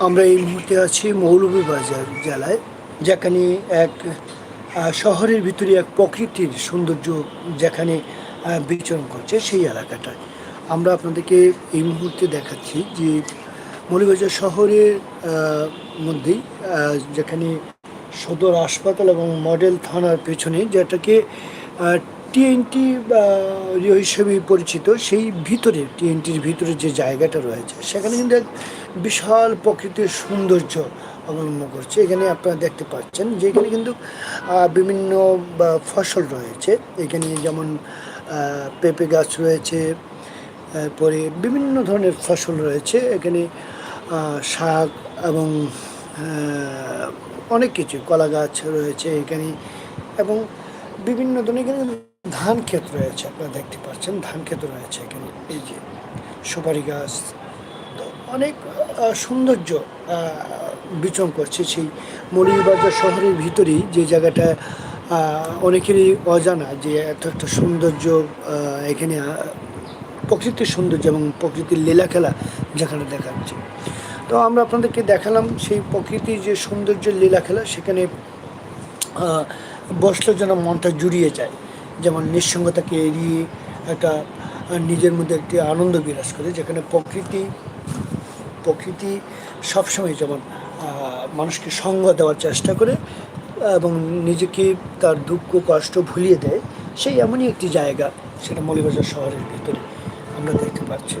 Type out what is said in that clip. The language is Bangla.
আমরা এই মুহূর্তে আছি মৌলভীবাজার জেলায়, যেখানে এক শহরের ভিতরে এক প্রকৃতির সৌন্দর্য যেখানে বিচরণ করছে সেই এলাকাটায় আমরা আপনাদেরকে এই মুহূর্তে দেখাচ্ছি যে মৌলভীবাজার শহরের মধ্যেই যেখানে সদর হাসপাতাল এবং মডেল থানার পেছনে যেটাকে টিএনটি হিসেবে পরিচিত, সেই ভিতরে, টিএনটির ভিতরে যে জায়গাটা রয়েছে, সেখানে কিন্তু এক বিশাল প্রকৃতির সৌন্দর্য অবলম্বন করছে। এখানে আপনারা দেখতে পাচ্ছেন যে এখানে কিন্তু বিভিন্ন ফসল রয়েছে। এখানে যেমন পেঁপে গাছ রয়েছে, তারপরে বিভিন্ন ধরনের ফসল রয়েছে। এখানে শাক এবং অনেক কিছু, কলা গাছ রয়েছে এখানে এবং বিভিন্ন ধরনের ধান ক্ষেত রয়েছে, আপনারা দেখতে পাচ্ছেন ধান ক্ষেত রয়েছে এখানে। এই যে সুপারি গাছ, তো অনেক সৌন্দর্য বিচরণ করছে সেই মৌলভীবাজার শহরের ভিতরেই, যে জায়গাটা অনেকেরই অজানা যে এত একটা সৌন্দর্য এখানে প্রকৃতির সৌন্দর্য এবং প্রকৃতির লীলা খেলা যেখানে দেখাচ্ছে। তো আমরা আপনাদেরকে দেখালাম সেই প্রকৃতির যে সৌন্দর্যের লীলা খেলা, সেখানে বসলে যেন মনটা জুড়িয়ে যায়। যেমন নিঃসঙ্গতাকে এড়িয়ে একটা নিজের মধ্যে একটি আনন্দ বিরাজ করে, যেখানে প্রকৃতি প্রকৃতি সবসময় যেমন মানুষকে সঙ্গ দেওয়ার চেষ্টা করে এবং নিজেকে তার দুঃখ, কষ্ট ভুলিয়ে দেয়, সেই এমনই একটি জায়গা সেটা মৌলিবাজার শহরের ভিতরে আমরা দেখতে পাচ্ছি।